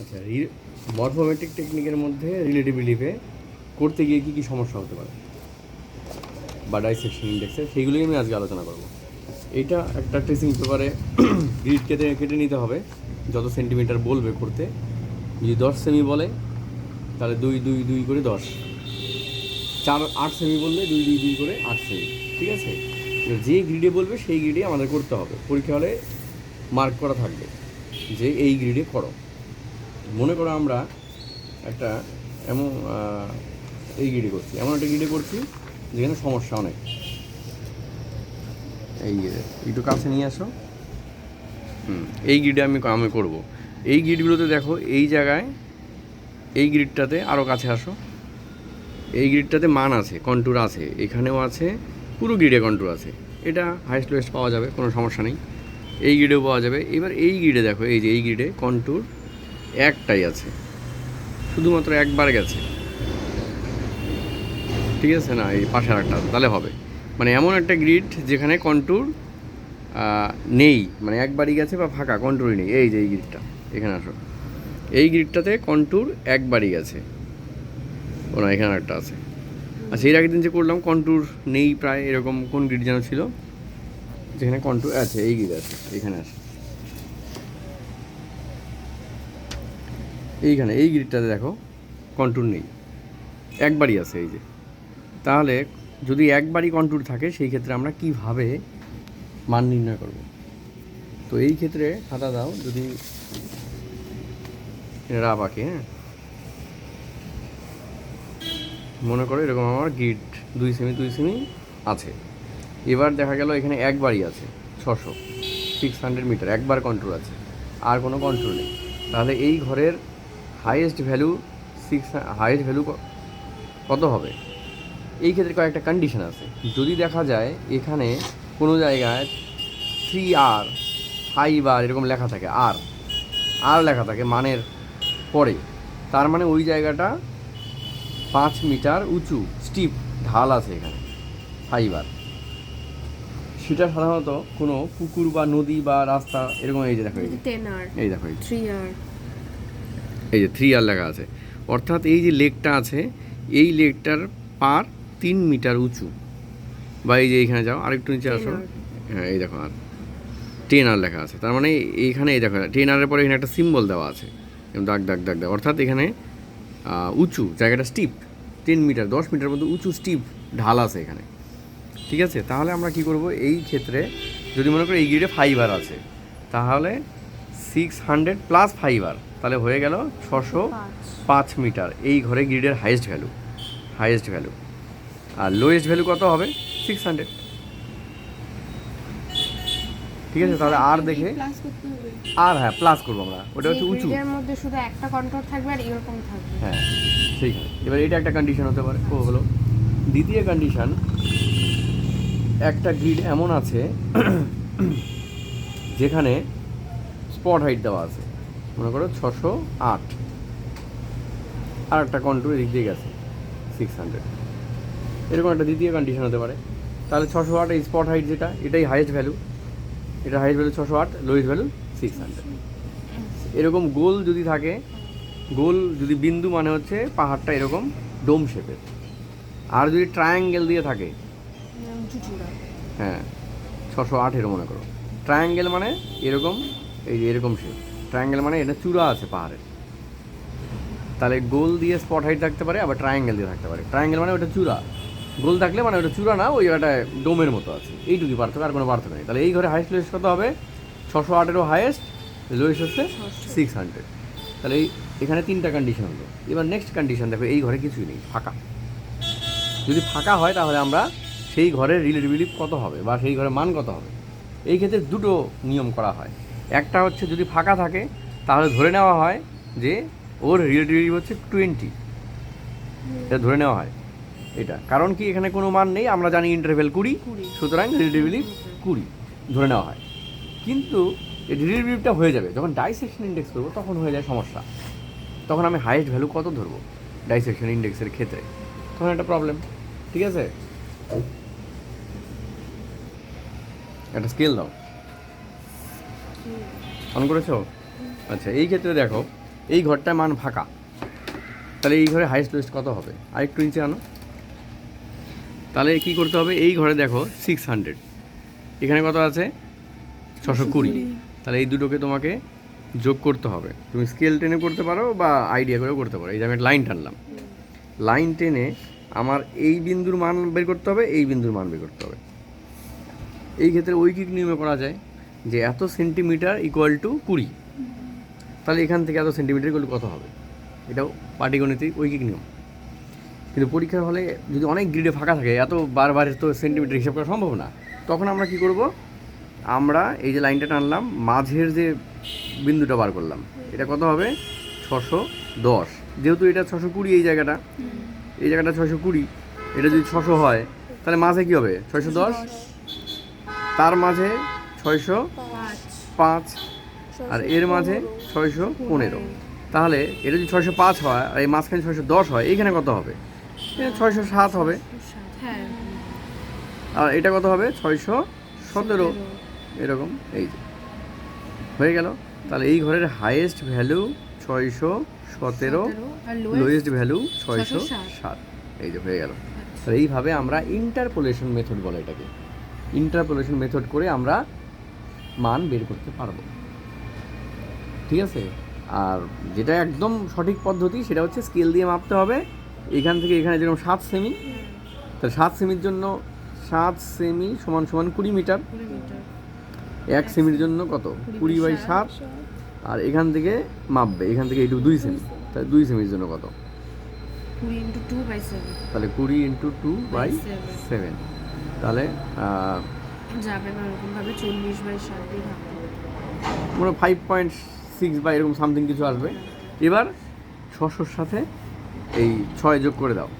আচ্ছা মরফোমেট্রিক টেকনিকের মধ্যে রিলেটিভ রিলিফে করতে গিয়ে কী কী সমস্যা হতে পারে? বা ডাইসেকশন ইন্ডেক্সে সেইগুলোই আমি আজকে আলোচনা করব। এটা একটা ট্রেসিং পেপারে গ্রিড কেটে কেটে নিতে হবে। যত সেন্টিমিটার বলবে করতে, যদি দশ সেমি বলে, তাহলে দুই দুই দুই করে দশ। চার, আট সেমি বললে দুই দুই দুই করে আট সেমি ঠিক আছে? যে গ্রিডে বলবে, সেই গ্রিডে আমাদের করতে হবে। পরীক্ষা হলে মার্ক করা থাকবে যে এই গ্রিডে করো। মনে করো আমরা একটা এমন এই গ্রিডে করছি, এমন একটা গ্রিডে করছি যেখানে সমস্যা অনেক। এই একটু কাছে নিয়ে আসো। হুম, এই গিডে আমি আমি করব। এই গ্রিডগুলোতে দেখো, এই জায়গায়, এই গ্রিডটাতে আরও কাছে আসো। এই গ্রিডটাতে মান আছে কন্ট্যুর আছে, এখানেও আছে, পুরো গ্রিডে কন্ট্যুর আছে। এটা হাইস্ট লোয়েস্ট পাওয়া যাবে, কোনো সমস্যা নেই। এই গ্রিডেও পাওয়া যাবে। এবার এই গ্রিডে দেখো, এই যে, এই গ্রিডে কন্ট্যুর একটাই আছে। শুধুমাত্র একবার গেছে। ঠিক আছে না? এই পাশে আর একটা তাহলে হবে। মানে এমন একটা গ্রিড যেখানে কন্ট্যুর নেই। মানে একবারই গেছে বা ফাঁকা কন্ট্রোলই নেই। এই যে এই গ্রিডটা এখানে আসো। এই গ্রিডটাতে কন্ট্যুর একবারই গেছে। ও না, এখানে একটা আছে। আচ্ছা এর আগের দিন যে করলাম কন্ট্যুর নেই প্রায়, এরকম কোন গ্রিড যেন ছিল? যেখানে কন্ট্যুর আছে এই গ্রিড আছে, এখানে আছে এইখানে, এই গ্রিডটাতে দেখো কন্ট্যুর নেই। একবারই আছে এই যে। তাহলে যদি একবারই কন্ট্যুর থাকে, সেই ক্ষেত্রে আমরা কীভাবে মান নির্ণয় করব? তো এই ক্ষেত্রে খাতা দাও, যদি রাব আঁকে হ্যাঁ? মনে করো এরকম আমার গিট দুই সেমি দুই সেমি আছে। এবার দেখা গেল এখানে একবারই আছে, ছশো সিক্স হান্ড্রেড মিটার একবার কন্ট্রোল আছে। আর কোনো কন্ট্রোল নেই। তাহলে এই ঘরের highest value six highest value কত হবে? এই ক্ষেত্রে কয়েকটা কন্ডিশন আছে। যদি দেখা যায় এখানে কোনো জায়গায় থ্রি আর ফাইভ আর এরকম লেখা থাকে আর আর লেখা থাকে মানের পরে তার মানে ওই জায়গাটা পাঁচ মিটার উঁচু স্টিপ ঢাল আছে এখানে ফাইবার সেটা সাধারণত কোনো পুকুর বা নদী বা রাস্তা এরকম এই যে দেখো এই দেখো থ্রি আর এই যে থ্রি আর লেখা আছে। অর্থাৎ এই যে লেকটা আছে এই লেকটার পার তিন মিটার উঁচু। বা এই যে এইখানে যাও আরেকটু নিচে আসো। হ্যাঁ এই দেখো আর। টেন আর লেখা আছে। তার মানে এইখানে এই দেখো টেন আরের পরে এখানে একটা সিম্বল দেওয়া আছে। দাগ দাগ দাগ দাগ। অর্থাৎ এখানে উঁচু জায়গাটা স্টিপ টেন মিটার দশ মিটার মধ্যে উঁচু স্টিপ ঢাল আছে এখানে। ঠিক আছে? তাহলে আমরা কি করব? এই ক্ষেত্রে যদি মনে করি এই গ্রিডে ফাইবার আছে তাহলে সিক্স হান্ড্রেড প্লাস ফাইবার তাহলে হয়ে গেল ছশো পাঁচ মিটার। এই ঘরে গ্রিডের হাইয়েস্ট ভ্যালু হাইয়েস্ট ভ্যালু আর লোয়েস্ট ভ্যালু কত হবে? সিক্স হান্ড্রেড ঠিক আছে তাহলে আর দেখে আর হ্যাঁ প্লাস করব আমরা। ওটা হচ্ছে উঁচু। মধ্যে শুধু একটা কন্ট্রোল থাকবে আর এরকম থাকবে। হ্যাঁ সেইখানে এবার এটা একটা কন্ডিশন হতে পারে। ও হলো। দ্বিতীয় কন্ডিশন একটা গ্রিড এমন আছে যেখানে স্পট হাইট দেওয়া আছে। মনে করো ছশো আট। আর একটা কন্ট্রোল এদিক দিয়ে গেছে সিক্স হান্ড্রেড এরকম একটা দ্বিতীয় কন্ডিশন হতে পারে। তাহলে ছশো আট স্পট হাইট যেটা, এটাই হাইয়েস্ট ভ্যালু এটা হাইয়েস্ট ভ্যালু ছশো আট লোয়েস্ট ভ্যালু সিক্স হান্ড্রেড এরকম গোল যদি থাকে, গোল যদি বিন্দু মানে হচ্ছে পাহাড়টা এরকম ডোম শেপের আর যদি ট্রায়াঙ্গেল দিয়ে থাকে হ্যাঁ ছশো আঠেরো মনে করো। ট্রায়াঙ্গেল মানে এরকম, এই এরকম শেপ ট্রায়াঙ্গেল মানে এটা চূড়া আছে পাহাড়ের তাহলে গোল দিয়ে স্পট হাইট থাকতে পারে, আবার ট্রায়াঙ্গেল দিয়ে থাকতে পারে। ট্রায়াঙ্গেল মানে ওটা চূড়া। গোল থাকলে মানে ওটা চূড়া না, ওই জায়গাটায় ডোমের মতো আছে। এইটুকুই পার্থক্য, আর কোনো পার্থক্য নেই। তাহলে এই ঘরে হাইস্ট লোয়েস্ট কত হবে? ছশো আঠেরো হাইয়েস্ট লোয়েস্ট হচ্ছে সিক্স হান্ড্রেড তাহলে এই এখানে তিনটা কন্ডিশন হলো। এবার নেক্সট কন্ডিশন দেখো, এই ঘরে কিছুই নেই, ফাঁকা। যদি ফাঁকা হয় তাহলে আমরা সেই ঘরের রিলেটিভিলি কত হবে, বা সেই ঘরের মান কত হবে? এই ক্ষেত্রে দুটো নিয়ম করা হয়। একটা হচ্ছে যদি ফাঁকা থাকে তাহলে ধরে নেওয়া হয় যে ওর রিলেটিভিলি হচ্ছে টোয়েন্টি এটা ধরে নেওয়া হয়। এটা। কারণ কি এখানে কোনো মান নেই আমরা জানি ইন্টারভেল কুড়ি। সুতরাং রিলেটিভিলি কুড়ি। ধরে নেওয়া হয়। কিন্তু এই রিলেটিভিলিটা হয়ে যাবে। যখন ডাইসেকশন ইন্ডেক্স করব তখন হয়ে যায় সমস্যা। তখন আমি হাইয়েস্ট ভ্যালু কত ধরবো ডাইসেকশন ইন্ডেক্সের ক্ষেত্রে? তখন একটা প্রবলেম ঠিক আছে? একটা স্কেল দাও। অন করেছ? আচ্ছা এই ক্ষেত্রে দেখো এই ঘরটায় মান ফাঁকা। তাহলে এই ঘরে হাইস্ট লোয়েস্ট কত হবে? আরেকটু নিচে আনো। তাহলে কি করতে হবে? এই ঘরে দেখো সিক্স হান্ড্রেড এখানে কত আছে? ছশো কুড়ি। তাহলে এই দুটোকে তোমাকে যোগ করতে হবে। তুমি স্কেল টেনে করতে পারো বা আইডিয়া করেও করতে পারো। এই যে আমি লাইন টানলাম। লাইন টেনে আমার এই বিন্দুর মান বের করতে হবে এই বিন্দুর মান বের করতে হবে। এই ক্ষেত্রে ঐকিক নিয়মে করা যায়। যে এত সেন্টিমিটার ইকুয়াল টু কুড়ি। তাহলে এখান থেকে এত সেন্টিমিটার ইকুয়াল কত হবে? এটাও পাটিগণিতিক ঐকিক নিয়ম। কিন্তু পরীক্ষার হলে যদি অনেক গ্রিডে ফাঁকা থাকে এত বারবার তো সেন্টিমিটার হিসাব করা সম্ভব না। তখন আমরা কি করব? আমরা এই যে লাইনটা টানলাম মাঝের যে বিন্দুটা বার করলাম এটা কত হবে? ছশো দশ। যেহেতু এটা ছশো কুড়ি এই জায়গাটা এই জায়গাটা ছশো কুড়ি এটা যদি ছশো হয় তাহলে মাঝে কী হবে? ছয়শো দশ। তার মাঝে ছয়শো পাঁচ। আর এর মাঝে ছয়শো পনেরো। তাহলে এটা যদি ছয়শো পাঁচ হয় আর এই মাঝখানে ছয়শো দশ হয় এইখানে কত হবে? ছয়শো সাত হবে। আর এটা কত হবে? ছয়শো সতেরো। এরকম এই যে। হয়ে গেল। তাহলে এই ঘরের হাইয়েস্ট ভ্যালু ছয়শো সতেরো লোয়েস্ট ভ্যালু ছয়শো সাত। এই যে হয়ে গেল। তাহলে এইভাবে আমরা ইন্টারপোলেশন মেথড বলে এটাকে। ইন্টারপোলেশন মেথড করে আমরা মান বের করতে পারব। ঠিক আছে? আর যেটা একদম সঠিক পদ্ধতি সেটা হচ্ছে স্কেল দিয়ে মাপতে হবে। এখান থেকে এখানে যেরকম সাত সেমি তাহলে সাত সেমির জন্য সাত সেমি সমান সমান কুড়ি মিটার। এক সেমির জন্য কত? কুড়ি বাই সাত। আর এখান থেকে মাপবে এখান থেকে এইটুকু দুই সেমি তাহলে দুই সেমির জন্য কত? তাহলে কুড়ি ইন্টু টু বাই সেভেন তাহলে যাবে না ওরকমভাবে চল্লিশ বাই সাত দিয়ে হবে। ফাইভ পয়েন্ট সিক্স বা এরকম সামথিং কিছু আসবে। এবার ছশোর সাথে এই ছয় যোগ করে দাও।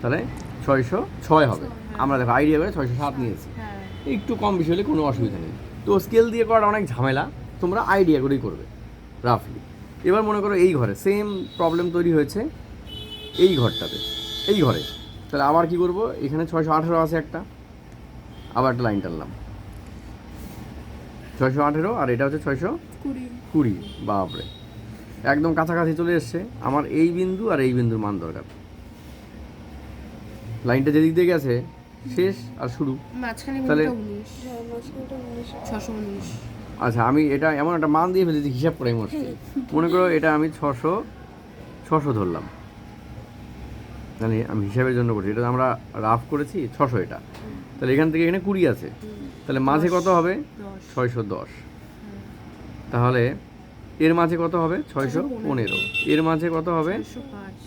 তাহলে ছয়শো ছয় হবে। আমরা দেখো আইডিয়া করে ছয়শো সাত নিয়েছি। হ্যাঁ। একটু কম বেশি হলে কোনো অসুবিধা নেই। তো স্কেল দিয়ে করাটা অনেক ঝামেলা। তোমরা আইডিয়া করেই করবে রাফলি এবার মনে করো এই ঘরে সেম প্রবলেম তৈরি হয়েছে এই ঘরটাতে এই ঘরে। তাহলে আবার কি করব? এখানে ছয়শো আঠেরো আছে একটা। আবার একটা লাইন টানলাম ছয়শো আঠেরো আর এটা হচ্ছে ছয়শো কুড়ি। বাপরে। একদম কাছাকাছি চলে এসছে। আমার এই বিন্দু আর এই বিন্দুর মান দরকার। লাইনটা যেদিক দিয়ে গেছে শেষ আর শুরু। মাঝখানে তাহলে- উনিশ। আচ্ছা আমি এটা এমন একটা মান দিয়ে ফেলেছি হিসাব করে মরছি। মনে করো এটা আমি ছশো ছশো ধরলাম। মানে আমি হিসাবের জন্য করছি। এটা আমরা রাফ করেছি ছশো এটা। তাহলে এখান থেকে এখানে কুড়ি আছে। তাহলে মাঝে কত হবে? ছয়শো দশ। তাহলে এর মাঝে কত হবে? ছয়শো পনেরো। এর মাঝে কত হবে?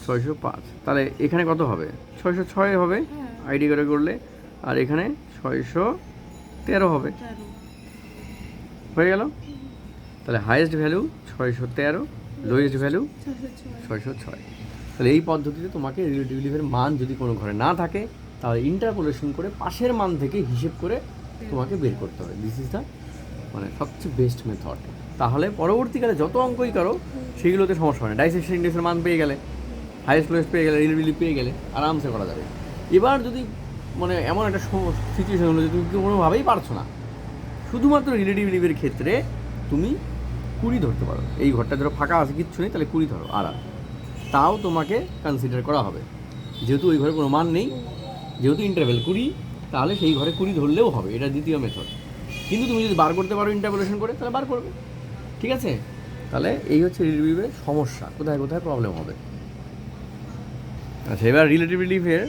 ছয়শো পাঁচ। তাহলে এখানে কত হবে? ছয়শো ছয় হবে। হ্যাঁ। আইডি করে করলে। আর এখানে ছয়শো তেরো হবে। হয়ে গেল? তাহলে হাইয়েস্ট ভ্যালু ছয়শো তেরো লোয়েস্ট ভ্যালু ছয়শো ছয়। তাহলে এই পদ্ধতিতে তোমাকে রিলেটিভলিভের মান যদি কোনো ঘরে না থাকে তাহলে ইন্টারপোলেশন করে পাশের মান থেকে হিসেব করে তোমাকে বের করতে হবে। দিস ইজ দ্য মানে সবচেয়ে বেস্ট মেথড তাহলে পরবর্তীকালে যত অঙ্কই করো, সেগুলোতে সমস্যা হয় না। ডাইসেকশন ইন্ডেক্সের মান পেয়ে গেলে হাইয়েস্ট লোয়েস্ট পেয়ে গেলে রিলেটিভলি পেয়ে গেলে আরামসে করা যাবে। এবার যদি মানে এমন একটা সিচুয়েশন হলো যে তুমি কোনোভাবেই পারছ না, শুধুমাত্র রিলেটিভলিভের ক্ষেত্রে তুমি কুড়ি ধরতে পারো। এই ঘরটা ধরো ফাঁকা আছে, কিচ্ছু নেই, তাহলে কুড়ি ধরো আর। তাও তোমাকে কনসিডার করা হবে। যেহেতু ওই ঘরে কোনো মান নেই যেহেতু ইন্টারভেল কুড়ি, তাহলে সেই ঘরে কুড়ি ধরলেও হবে, এটা দ্বিতীয় মেথড কিন্তু তুমি যদি বার করতে পারো ইন্টারপোলেশন করে, তাহলে বার করবে। ঠিক আছে? তাহলে এই হচ্ছে রিলেটিভের সমস্যা, কোথায় কোথায় প্রবলেম হবে। আচ্ছা এবার রিলেটিভ রিলিফের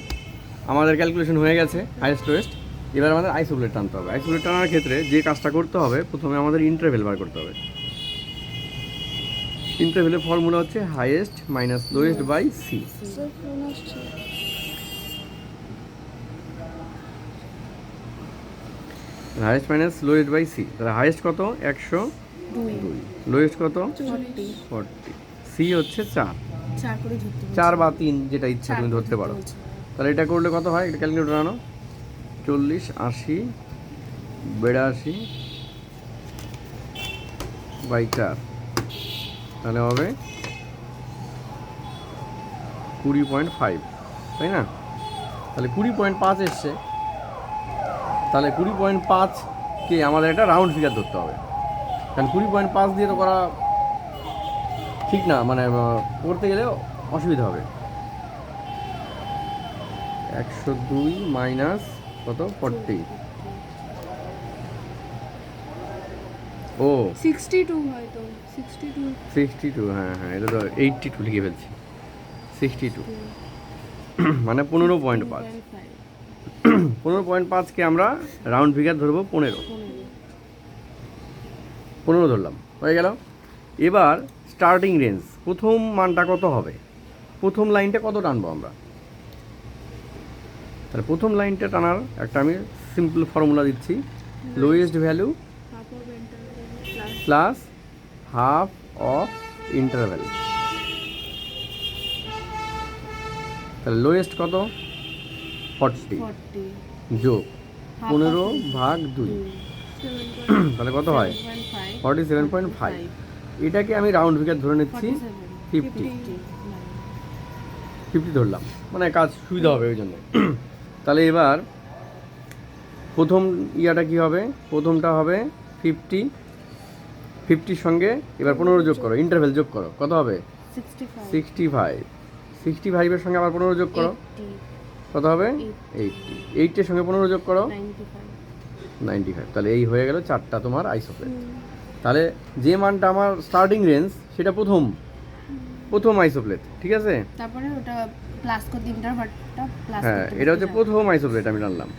আমাদের ক্যালকুলেশন হয়ে গেছে হাইয়েস্ট ওয়েস্ট এবার আমাদের আইসোলেট টানতে হবে। আইসোলেট টানার ক্ষেত্রে যে কাজটা করতে হবে, প্রথমে আমাদের ইন্টারভেল বার করতে হবে। ইন্টারভেলের ফর্মুলা হচ্ছে highest minus lowest by C highest minus lowest by C তাহলে হাইয়েস্ট কত? একশো দুই। লোয়েস্ট কত? ফর্টি। সি হচ্ছে চার। চার বা তিন যেটা ইচ্ছা তুমি ধরতে পারো। তাহলে এটা করলে কত হয়? এটা ক্যালকুলেটর আনো। চল্লিশ আশি বিরাশি বাই চার। তাহলে হবে কুড়ি পয়েন্ট ফাইভ তাই না? তাহলে কুড়ি পয়েন্ট পাঁচ এসছে। তাহলে কুড়ি পয়েন্ট পাঁচকে আমাদের একটা রাউন্ড ফিগার ধরতে হবে। কারণ কুড়ি পয়েন্ট পাঁচ দিয়ে তো করা ঠিক না মানে করতে গেলে অসুবিধা হবে। একশো দুই মাইনাস কত? ফর্টি ও। সিক্সটি টু হয়তো সিক্সটি টু সিক্সটি টু হ্যাঁ হ্যাঁ এটা তো এইটটি টু লিখে ফেলছি। সিক্সটি টু মানে পনেরো পয়েন্ট পাঁচ। পনেরো পয়েন্ট পাঁচকে আমরা রাউন্ড ফিগার ধরবো পনেরো। পনেরো ধরলাম, হয়ে গেল। এবার স্টার্টিং রেঞ্জ প্রথম মানটা কত হবে? প্রথম লাইনটা কত টানবো আমরা? তাহলে প্রথম লাইনটা টানার একটা আমি সিম্পল ফর্মুলা দিচ্ছি। Lowest value plus half of interval তাহলে লোয়েস্ট কত? ফর্টি যোগ পনেরো ভাগ দুই। তাহলে কত হয়? ফর্টি সেভেন পয়েন্ট ফাইভ এটাকে আমি রাউন্ড ফিগার ধরে নিচ্ছি ফিফটি ফিফটি ধরলাম। মানে কাজ সুবিধা হবে ওই জন্য। তাহলে এবার প্রথম ইয়াটা কি হবে? প্রথমটা হবে ফিফটি ফিফটির সঙ্গে এবার পনেরো যোগ করো ইন্টারভেল যোগ করো। কত হবে? সিক্সটি ফাইভ সিক্সটি ফাইভের সঙ্গে আবার পনেরো যোগ করো। কত হবে? এইটটি এইটের সঙ্গে পনেরো যোগ করো? নাইনটি ফাইভ তাহলে এই হয়ে গেল চারটা তোমার আইসোপ্লেট তাহলে যে মানটা আমার স্টার্টিং রেঞ্জ সেটা প্রথম। প্রথম আইসোপ্লেট ঠিক আছে? তারপরে ওটা হ্যাঁ এটা হচ্ছে প্রথম আইসোপ্লেট আমি টানলাম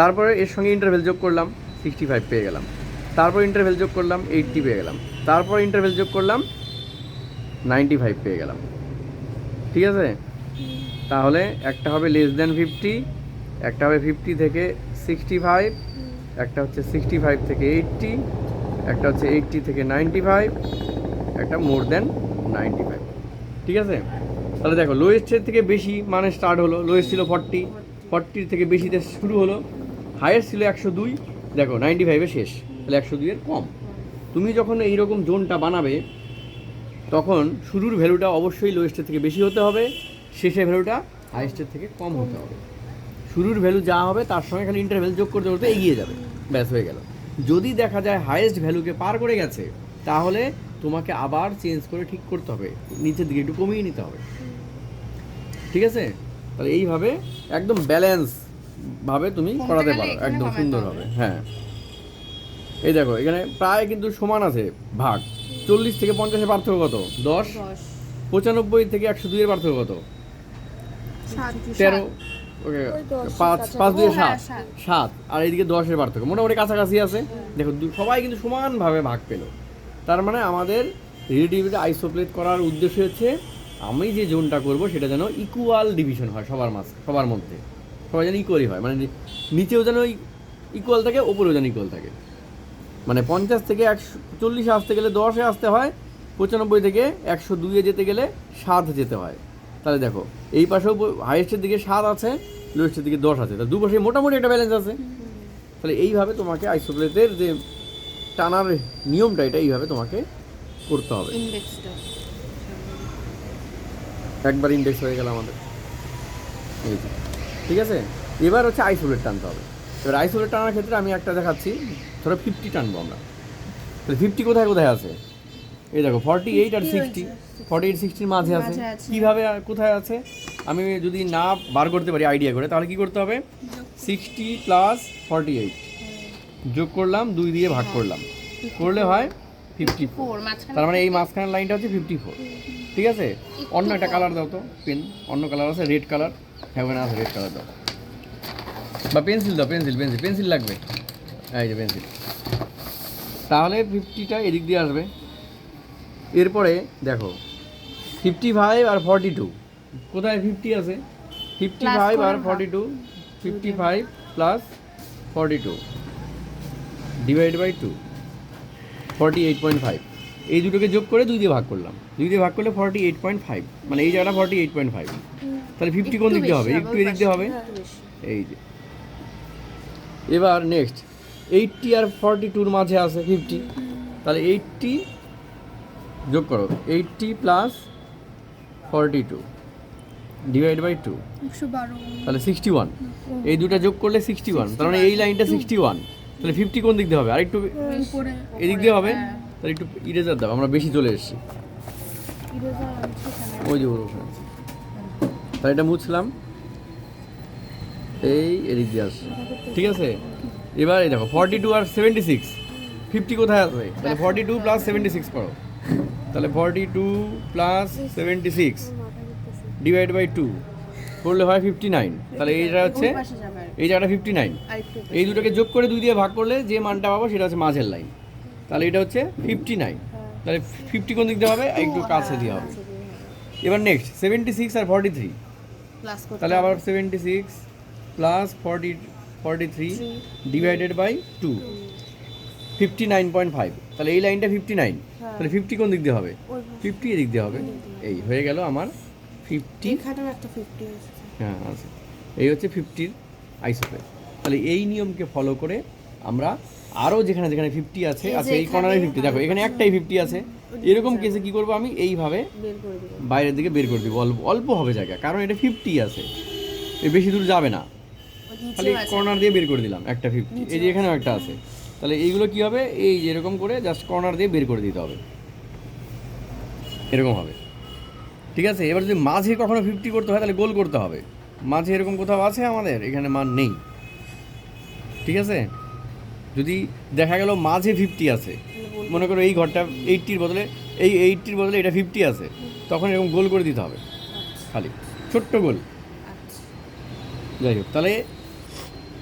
তারপরে এর সঙ্গে ইন্টারভেল যোগ করলাম সিক্সটি ফাইভ পেয়ে গেলাম। তারপর ইন্টারভেল যোগ করলাম এইটটি পেয়ে গেলাম। তারপর ইন্টারভেল যোগ করলাম নাইনটি ফাইভ পেয়ে গেলাম। ঠিক আছে? তাহলে একটা হবে লেস দেন ফিফটি একটা হবে ফিফটি থেকে সিক্সটি ফাইভ একটা হচ্ছে সিক্সটি ফাইভ থেকে এইটটি একটা হচ্ছে এইটটি থেকে নাইনটি ফাইভ একটা মোর দেন নাইনটি ফাইভ ঠিক আছে? তাহলে দেখো লোয়েস্টের থেকে বেশি মানে স্টার্ট হলো লোয়েস্ট ছিল ফর্টি ফর্টির থেকে বেশিতে শুরু হলো হায়েস্ট ছিল একশো দুই, দেখো নাইনটি ফাইভে শেষ, তাহলে একশো দুইয়ের কম। তুমি যখন এইরকম জোনটা বানাবে, তখন শুরুর ভ্যালুটা অবশ্যই লোয়েস্টের থেকে বেশি হতে হবে শেষের ভ্যালুটা হাইয়েস্টের থেকে কম হতে হবে। শুরুর ভ্যালু যা হবে তার সঙ্গে খালি ইন্টারভ্যাল যোগ করতে করতে এগিয়ে যাবে। ব্যাস হয়ে গেল। যদি দেখা যায় হাইয়েস্ট ভ্যালুকে পার করে গেছে তাহলে তোমাকে আবার চেঞ্জ করে ঠিক করতে হবে। নিচের দিকে একটু কমিয়ে নিতে হবে। ঠিক আছে? তাহলে এইভাবে একদম ব্যালেন্স ভাবে তুমি করাতে পারো। একদম সুন্দর হবে। হ্যাঁ। এই দেখো এখানে প্রায় কিন্তু সমান আছে ভাগ। চল্লিশ থেকে পঞ্চাশের পার্থক্য কত? দশ। পঁচানব্বই থেকে একশো দুইয়ের পার্থক্য কত? তেরো পাঁচ পাঁচ দিয়ে হ্যাঁ, সাত। সাত। আর এইদিকে দশের পার্থক্য। মোটামুটি কাছাকাছি আছে। দেখো সবাই কিন্তু সমানভাবে ভাগ পেল। তার মানে আমাদের রিলেটিভিটি আইসোপ্লেট করার উদ্দেশ্য হচ্ছে আমি যে জোনটা করব সেটা যেন ইকুয়াল ডিভিশন হয় সবার মাঝ সবার মধ্যে। সবাই যেন ইকুয়ালি হয়। মানে নিচেও যেন ইকুয়াল থাকে ওপরেও যেন ইকুয়াল থাকে। মানে পঞ্চাশ থেকে একশো চল্লিশে আসতে গেলে দশে আসতে হয় পঁচানব্বই থেকে একশো দুইয়ে যেতে গেলে সাত যেতে হয়। তাহলে দেখো এই পাশেও হাইয়েস্টের দিকে সাত আছে লোয়েস্টের দিকে দশ আছে। তাহলে দু পাশে মোটামুটি একটা ব্যালেন্স আছে। তাহলে এইভাবে তোমাকে আইসোপ্লেটের যে টানার নিয়মটা এটা এইভাবে তোমাকে করতে হবে। একবার ইন্ডেক্স হয়ে গেল আমাদের। এই ঠিক আছে? এবার হচ্ছে আইসোলেট টানতে হবে। এবার আইসোলেট টানার ক্ষেত্রে আমি একটা দেখাচ্ছি। ধরো ফিফটি টানবো আমরা। তাহলে ফিফটি কোথায় কোথায় আছে? এই দেখো ফর্টি এইট আর সিক্সটি ফর্টি এইট সিক্সটির মাঝে আছে। কীভাবে কোথায় আছে? আমি যদি না বার করতে পারি আইডিয়া করে তাহলে কি করতে হবে? সিক্সটি প্লাস ফর্টি এইট যোগ করলাম দুই দিয়ে ভাগ করলাম। করলে হয় ফিফটি ফোর ফোর তার মানে এই মাঝখানের লাইনটা হচ্ছে ফিফটি ফোর ঠিক আছে? অন্য একটা কালার দাও তো পেন অন্য কালার আছে রেড কালার হ্যাঁ আছে রেড কালার দাও। বা পেন্সিল দাও পেন্সিল পেন্সিল পেন্সিল লাগবে। এই যে পেন্সিল তাহলে ফিফটিটা এদিক দিয়ে আসবে। এরপরে দেখো ফিফটি ফাইভ আর ফর্টি টু কোথায় ফিফটি আছে? Fifty five R forty two fifty five plus forty two divide by two forty eight point five এই দুটোকে যোগ করে দুই দিয়ে ভাগ করলাম। দুই দিয়ে ভাগ করলে ফর্টি এইট পয়েন্ট ফাইভ মানে এই জায়গাটা ফর্টি এইট পয়েন্ট ফাইভ তাহলে ফিফটি কোন দিক দিয়ে হবে? একটু এদিক দিয়ে হবে? এই যে। এবার নেক্সট এইটটি আর ফর্টি টুর মাঝে আছে ফিফটি তাহলে এইটটি যোগ করো eighty plus forty two divide by two তাহলে সিক্সটি ওয়ান এই দুটো যোগ করলে সিক্সটি ওয়ান তার মানে এই লাইনটা সিক্সটি ওয়ান তাহলে ফিফটি কোন দিক দিয়ে হবে? আর একটু উপরে এদিক দিয়ে হবে? হ্যাঁ। তাহলে একটু ইরেজার দাও আমরা বেশি চলে এসেছি। ওই যে ওখানে। আছে তাহলে এটা মুছলাম। এই এদিক দিয়ে আসছে। ঠিক আছে? এবার এই দেখো ফর্টি টু আর সেভেন্টি সিক্স ফিফটি কোথায় আসবে তাহলে forty two plus seventy six করো। তাহলে forty two plus seventy six divide by two করলে হয় ফিফটি নাইন তাহলে এইটা হচ্ছে এই জায়গাটা ফিফটি নাইন এই দুটোকে যোগ করে দুই দিয়ে ভাগ করলে যে মানটা পাবো সেটা হচ্ছে মাঝের লাইন তাহলে এটা হচ্ছে ফিফটি নাইন তাহলে ফিফটি কোন দিক দিয়ে হবে? একটু কাছে দিয়ে হবে। এবার নেক্সট সেভেন্টি সিক্স আর ফর্টি থ্রি তাহলে আবার seventy six plus forty forty three divided by two fifty nine point five তাহলে এই লাইনটা ফিফটি নাইন তাহলে ফিফটি কোন দিক দিয়ে হবে? ফিফটি এদিক দিয়ে হবে। এই হয়ে গেল আমার ফিফটি হ্যাঁ আছে। এই হচ্ছে ফিফটির আইসোপ্লেট তাহলে এই নিয়মকে ফলো করে আমরা আরও যেখানে যেখানে ফিফটি আছে আছে এই কর্নারে ফিফটি দেখো এখানে একটাই ফিফটি আছে। এরকম কেসে কি করব আমি? এইভাবে বাইরের দিকে বের করে দিব। অল্প অল্প হবে জায়গা কারণ এটা ফিফটি আছে। এই বেশি দূর যাবে না। খালি কর্নার দিয়ে বের করে দিলাম একটা ফিফটি এই যে এখানেও একটা আছে। তাহলে এইগুলো কি হবে? এই যে এরকম করে জাস্ট কর্নার দিয়ে বের করে দিতে হবে। এরকম হবে। ঠিক আছে? এবার যদি মাঝে কখনো ফিফটি করতে হয় তাহলে গোল করতে হবে। মাঝে এরকম কোথাও আছে আমাদের? এখানে মান নেই। ঠিক আছে? যদি দেখা গেল মাঝে ফিফটি আছে মনে করো এই ঘরটা এইটটির বদলে এই এইটটির বদলে এটা ফিফটি আছে তখন এরকম গোল করে দিতে হবে। খালি। ছোট্ট গোল আচ্ছা। যাই হোক তাহলে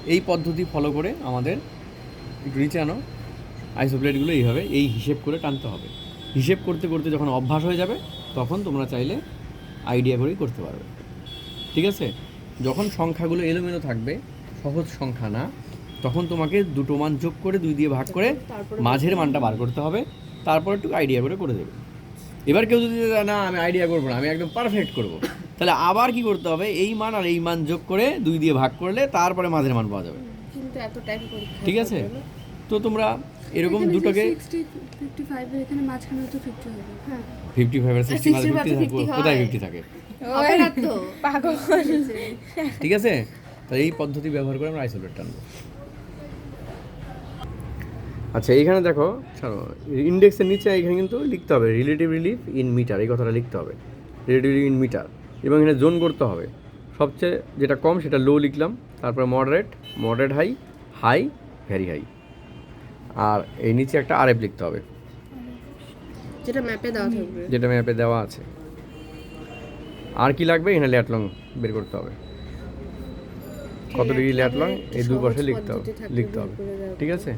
এই পদ্ধতি ফলো করে আমাদের একটু নিচে আনো আইসোপ্লেটগুলো এইভাবে এই হিসেব করে টানতে হবে। হিসেব করতে করতে যখন অভ্যাস হয়ে যাবে তখন তোমরা চাইলে আইডিয়া করেই করতে পারবে। ঠিক আছে? যখন সংখ্যাগুলো এলোমেলো থাকবে সহজ সংখ্যা না তখন তোমাকে দুটো মান যোগ করে দুই দিয়ে ভাগ করে মাঝের মানটা বার করতে হবে তারপর একটু আইডিয়া করে করে দেবে। এবার কেউ যদি না আমি আইডিয়া করব না আমি একদম পারফেক্ট করব। তাহলে আবার কি করতে হবে? এই মান আর এই মান যোগ করে দুই দিয়ে ভাগ করলে তারপরে মাঝের মান পাওয়া যাবে। এত টাইম পরীক্ষা ঠিক আছে? তো তোমরা এরকম দুটোকে ফিফটি ফাইভের এখানে মাঝখানে তো ফিফটি হবে হ্যাঁ। ফিফটি ফাইভ আর সিক্সটি মাঝে 60 ফিফটি কোথায় ফিফটি থাকে? ঠিক আছে? তাহলে এই পদ্ধতি ব্যবহার করে আমরা আইসোলেট টানবো। আচ্ছা এইখানে দেখো ছাড়ো ইন্ডেক্সের নিচে এখানে কিন্তু লিখতে হবে রিলেটিভ রিলিফ ইন মিটার এই কথাটা লিখতে হবে। রিলেটিভ রিলিফ ইন মিটার এবং এখানে জোন করতে হবে। সবচেয়ে যেটা কম সেটা লো লিখলাম তারপরে moderate moderate high high very high. আর এই নিচে একটা আরএফ লিখতে হবে। যেটা ম্যাপে দেওয়া থাকবে। যেটা ম্যাপে দেওয়া আছে। আর কি লাগবে? এখানে ল্যাট লং বের করতে হবে। কত ডিগ্রি ল্যাট লং? এই দুই পাশে লিখতে হবে লিখতে হবে। ঠিক আছে?